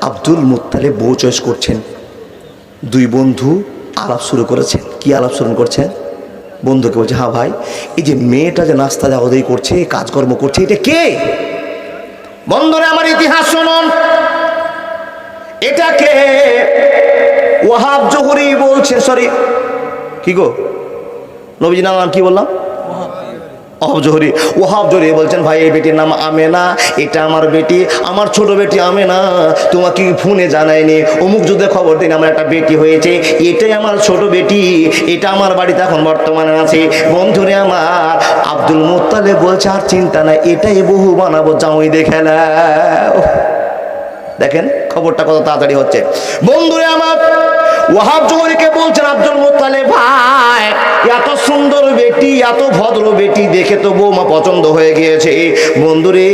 আব্দুল মুত্তালে বউ চয়েস করছেন। দুই বন্ধু আলাপ শুরু করেছেন। কি আলাপ শুরু করছেন? বন্ধুকে বলছে হ্যাঁ ভাই, এই যে মেয়েটা যে নাস্তা দেওয়াদাই করছে কাজকর্ম করছে, এটা কে? বন্ধুরা আমার ইতিহাস শুনুন। এটা কে? ওয়াহাব জহুরি বলছে সরি কি গো? নবীজি নাম কি বললাম? ওহাব জহরি ওহাব জহরি। বলছেন, ভাই, এই বেটির নাম আমেনা, এটা আমার বেটি, আমার ছোট বেটি আমেনা। তোমাকে ফোনে জানায়নি? অমুক যুদ্ধে খবর দিন, আমার একটা বেটি হয়েছে। এটাই আমার ছোট বেটি, এটা আমার বাড়িতে এখন বর্তমানে আছে। বন্ধুরে আমার, আব্দুল মোত্তালে বলছে, আর চিন্তা নাই, এটাই বহু বানাবো জামাই দেখে দেখেন, খবরটা কত তাড়াতাড়ি হচ্ছে। বন্ধুরে আমার ওয়াহাব জহরিকে বলছেন, আব্দুল মোত্তালে ভাই, এত সুন্দর বেটি, এত ভদ্র বেটি দেখে তো বৌমা পছন্দ হয়ে গিয়েছে। বন্ধুরে,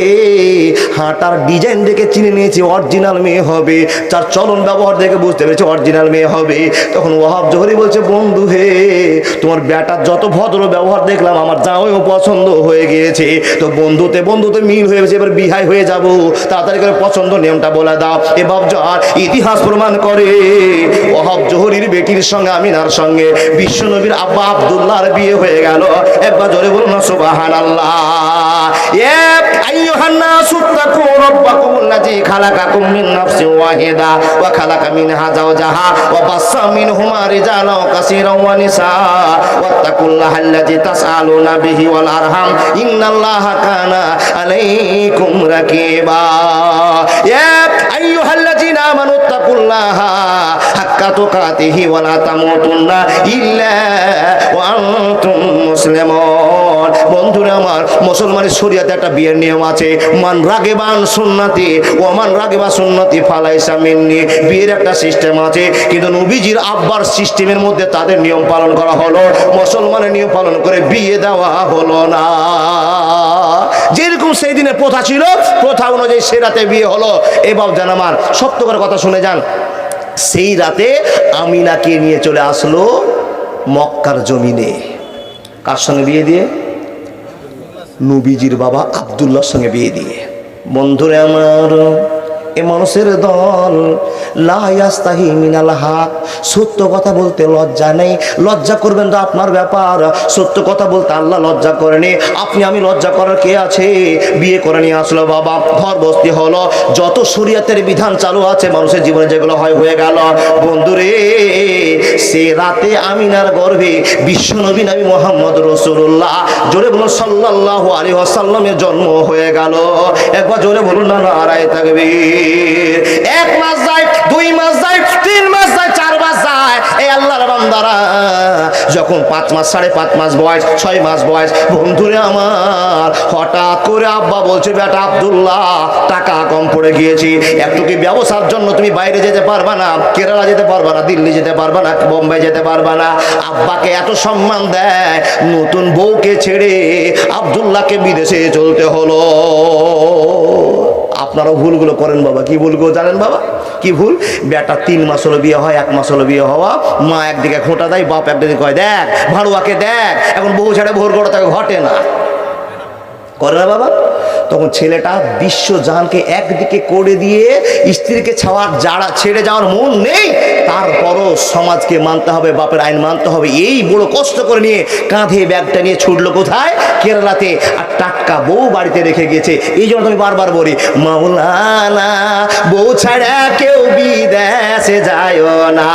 হাঁটার ডিজাইন দেখে চিনে নিয়েছি, অরিজিনাল মেয়ে হবে। তার চলন ব্যবহার দেখে বুঝতে পেরেছি অরিজিনাল মেয়ে হবে। তখন ওয়াহাব জহরি বলছে, বন্ধু হে, তোমার বেটার যত ভদ্র ব্যবহার দেখলাম, আমার জামাইও পছন্দ হয়ে গিয়েছে। তো বন্ধুতে বন্ধুতে মিল হয়ে গেছে, এবার বিহাই হয়ে যাব। তাড়াতাড়ি করে পছন্দ নিয়মটা বলে দাও। এ বাবজার ইতিহাস প্রমাণ করে। ওহাব জহরির বেটির সঙ্গে, আমিনার সঙ্গে। বিশ্বনবীর আব্বা আব্দুল্লাহর বিয়ে হয়ে গেল। একবার জোরে বলুন না, সুবহানাল্লাহ। এ আইয়ুহান নাসু তাকু রাব্বাকুমুল্লাযী খালাকাকুম নাফসিন ওয়াহিদা ওয়া খালাকা মিনহা যাওজাহা ওয়া বাসসা মিনহুমা রিজালান কাসীরান ওয়া নিসা ওয়াত্তাকুল্লাহাল্লাযী তাসআলুনা বিহি ওয়াল আরহাম। ইন্নাল্লাহা কানা আলাইকুম রাকিবা। আইয়ুহাল্লাযীনা আমানু তাকুল্লাহা হাক্কা তুকাতিহি ওয়া লা তামুতুন্না ইল্লা ওয়া আনতুম মুসলিমুন। বন্ধুরা আমার, মুসলমানের শরীয়তে একটা বিয়ের নিয়ম আছে, মান রাগেবান সুন্নতি ও মান রাগেবা সুন্নতি ফালাইসা মিন্নি। বিয়ের একটা সিস্টেম আছে, কিন্তু নবীজির আব্বার সিস্টেমের মধ্যে তাদের নিয়ম পালন করা হলো, মুসলমানের নিয়ম পালন করে বিয়ে দেওয়া হলো না। যেরকম সেই দিনে প্রথা ছিল, প্রথা অনুযায়ী সে রাতে বিয়ে হলো। এবার জান আমার, সত্য করে কথা শুনে যান। সেই রাতে আমিনাকে নিয়ে চলে আসলো মক্কার জমিনে। কার সঙ্গে বিয়ে দিয়ে? নবীজির বাবা আবদুল্লার সঙ্গে বিয়ে দিয়ে। বন্ধুরে আমার, এ মানুষের দল লাস্তাহি মিনাল হাক। সত্য কথা বলতে লজ্জা নেই। লজ্জা করবেন তো আপনার ব্যাপার। সত্য কথা বলতে আল্লাহ লজ্জা করেনি। আপনি, আমি লজ্জা করার কে আছে? বিয়ে করে নিয়ে আসলো বাবা। ঘর বস্তি হলো। যত শরীয়তের বিধান চালু আছে, মানুষের জীবনে যেগুলো হয়, হয়ে গেল। বন্ধুরে, সে রাতে আমিনার গর্ভে বিশ্বনবী নবী মোহাম্মদ রসুল্লাহ জোরে বলুন সাল্লাহ আলী আসাল্লামের জন্ম হয়ে গেল। একবার জোরে বলুন, না নারায় থাকবে এক মাস দুই মাস যায়, তিন মাস যায়, চার মাস যায়। এই আল্লাহর বান্দারা, যখন পাঁচ মাস, সাড়ে পাঁচ মাস বয়স, ছয় মাস বয়স, বন্ধুরে আমার, হঠাৎ করে আব্বা বলছে, বেটা আব্দুল্লাহ, টাকা কম পড়ে গিয়েছি। একটু কি ব্যবসার জন্য তুমি বাইরে যেতে পারবা না? কেরালা যেতে পারবা না? দিল্লি যেতে পারবা না? বোম্বাই যেতে পারবা না? আব্বাকে এত সম্মান দেয়, নতুন বউকে ছেড়ে আব্দুল্লাহকে বিদেশে চলতে হলো। আপনারাও ভুলগুলো করেন বাবা, কি ভুলগুলো জানেন বাবা? কি ভুল? বেটা, তিন মাস হলো বিয়ে হয়, এক মাস হলো বিয়ে হওয়া। মা একদিকে খোঁটা দেয়, বাপ একদিকে কয়, দেখ, ভাড়ুয়াকে দেখ, এখন বউ ছেড়ে ভোর করে তাকে ঘটে না। করে না বাবা? তখন ছেলেটা বিশ্ব জাহানকে একদিকে করে দিয়ে স্ত্রীকে ছাওয়ার যারা ছেড়ে যাওয়ার মন নেই। তারপরও সমাজকে মানতে হবে, বাপের আইন মানতে হবে। এই বড় কষ্ট করে নিয়ে কাঁধে ব্যাগটা নিয়ে ছুটলো কোথায়? কেরালাতে। আর টাটকা বউ বাড়িতে রেখে গেছে এই জন্য তুমি বারবার বলি, মাওলানা, বউ ছাড়া কেউ বিদেশে যায় না।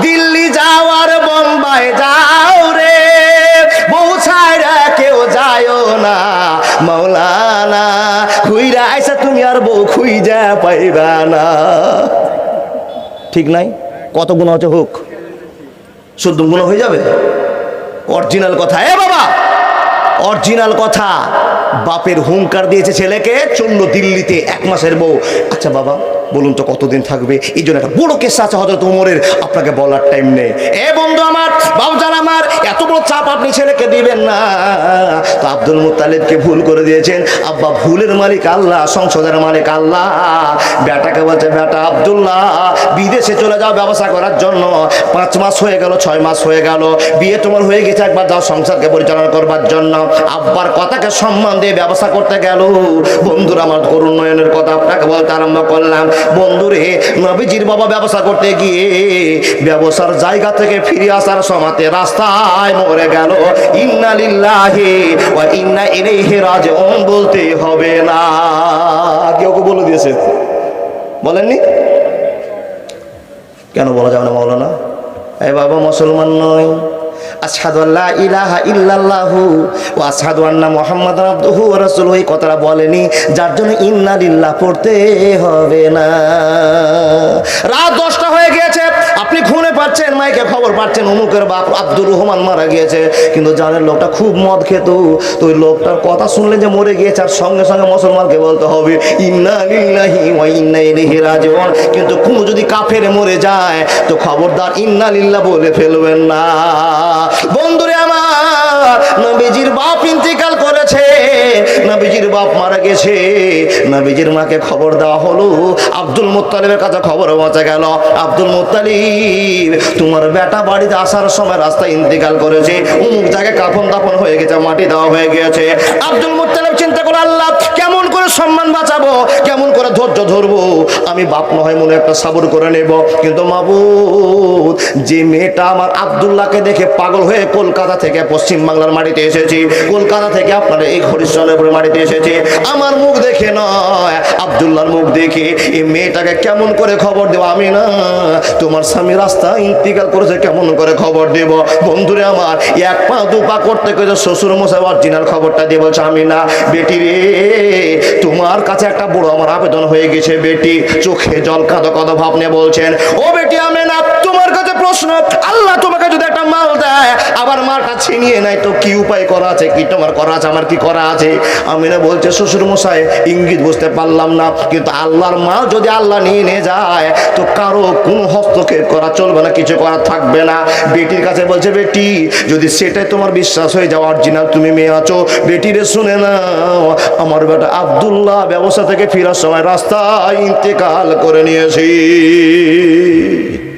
দিল্লি যাওয়ার বোম্বাই যাও রে না ঠিক নাই? কত গুণ হচ্ছে হোক? শুদ্ধ গুণ হয়ে যাবে? অরিজিনাল কথা। এ বাবা! অরিজিনাল কথা। বাপের হুঙ্কার দিয়েছে ছেলেকে। চলল দিল্লিতে এক মাসের বউ। আচ্ছা বাবা বলুন তো কতদিন থাকবে? এই জন্য একটা বড় কেস আছে হজরত উমরের আপনাকে বলার টাইম নেই। এ বন্ধু আমার বাবজান আমার, এত বড় চাপ আপনি ছেলেকে দিবেন না। তো আব্দুল মুতালিবকে ভুল করে দিয়েছেন। আব্বা ভুলের মালিক আল্লাহ সংসদের মালিক আল্লাহ। বেটাকে বলছে বেটা আব্দুল্লাহ, বিদেশে চলে যাও ব্যবসা করার জন্য। পাঁচ মাস হয়ে গেল, ছয় মাস হয়ে গেল। বিয়ে তোমার হয়ে গেছে, একবার যাও সংসারকে পরিচালনা করবার জন্য। আব্বার কথাকে সম্মান দিয়ে ব্যবসা করতে গেল। বন্ধুরা, আমার করুণ নয়নের কথা আপনাকে বলতে আরম্ভ করলাম। বন্ধুরে, নবীজির বাবা ব্যবসা করতে গিয়ে ব্যবসার জায়গা থেকে ফিরে আসার সমাতে রাস্তায় মরে গেল। ইন্না লিল্লাহি ওয়া ইন্না ইলাইহি রাজিউন বলতে হবে না। কেউ বলে দিয়েছে? বলেননি? কেন বলা যাবে না মৌলানা এই বাবা মুসলমান নয়। আসাদু আল্লাহ ইলাহা ইল্লাল্লাহু ও আসাদু আন্না মোহাম্মদ আব্দুহু ওয়া ওই কথাটা বলেনি, যার জন্য ইন্না ইল্লাহ পড়তে হবে না। রাত দশটা হয়ে গিয়েছে। আপনি খুনে পাচ্ছেন, মাইকে খবর পাচ্ছেন, অমুকের বাপ আব্দুর রহমান মারা গিয়েছে। কিন্তু জানেন লোকটা খুব মদ খেত, তো ওই লোকটার কথা শুনলে যে মরে গিয়েছে, আর সঙ্গে সঙ্গে মুসলমানকে বলতে হবে রাজিউন। কিন্তু কোনো যদি কাফের মরে যায়, তো খবরদার ইন্না লিল্লাহ বলে ফেলবেন না। বন্ধুরে আমার, নবীজির বাপ ইন্তিকাল করেছে নবীজির বাপ মারা গেছে। নবীজির মাকে খবর দেওয়া হলো। আব্দুল মুতালিবের কাছে খবর বাঁচা গেল। আব্দুল মুতালিব তোমার বেটা বাড়িতে আসার সময় রাস্তায় ইন্তেকাল করেছে। উমুক জায়গায় কাফন দাফন হয়ে গেছে, মাটি দেওয়া হয়ে গেছে। আব্দুল মুতালিব চিন্তা করে আল্লাহ, কেমন করে সম্মান বাঁচাবো? ধৈর্য ধরবো। আমি বাপ নয় মনে একটা সাবর করে নেব। কিন্তু মাবুদ, যে মেয়েটা আমার আব্দুল্লাহকে দেখে পাগল হয়ে কলকাতা থেকে পশ্চিম বাংলার মাটিতে এসেছি, কলকাতা থেকে আপনার এই হরিশ্চন্দ্রপুর মাটিতে এসেছি, আমার মুখ দেখে নয়, আব্দুল্লাহর মুখ দেখে এই মেয়েটাকে কেমন করে খবর দেবো আমি না? তোমার স্বামী রাস্তা ইন্তিকাল করেছে, কেমন করে খবর দেব? বন্ধুরে আমার, এক পা, দু পা করতে করতে শ্বশুর মশাই অরিজিনাল খবরটা দিয়ে বলছে, আমি না, বেটি রে, তোমার কাছে একটা বড় আমার আবেদন হয়ে গেছে বেটি। চোখে জল কাঁদো কাঁদো ভাব নিয়ে বলছেন, ও বেটি আমি না তোমার কাছে প্রশ্ন, আল্লাহ তোমাকে যদি একটা মাল দেয় আবার মালটা ছিনিয়ে নেয় তো কি উপায় করা আছে? কি তোমার করা আছে? আমার কি করা আছে? আমি না বলছে শ্বশুর মশাই ইঙ্গিত বুঝতে পারলাম না। কিন্তু আল্লাহর মা যদি আল্লাহ নিয়ে নিয়ে যায়, তো কারও কোনো হস্তক্ষেপ করা চলবে না, কিছু করা থাকবে না। বেটির কাছে বলছে, বেটি, যদি সেটাই তোমার বিশ্বাস হয়ে যাও অরিজিনাল তুমি মেয়ে আছো, বেটিরে শুনে না আমার বেটা আব্দুল্লাহ ব্যবসা থেকে ফেরার সময় রাস্তায় ইন্তেকাল করে নিয়েছি।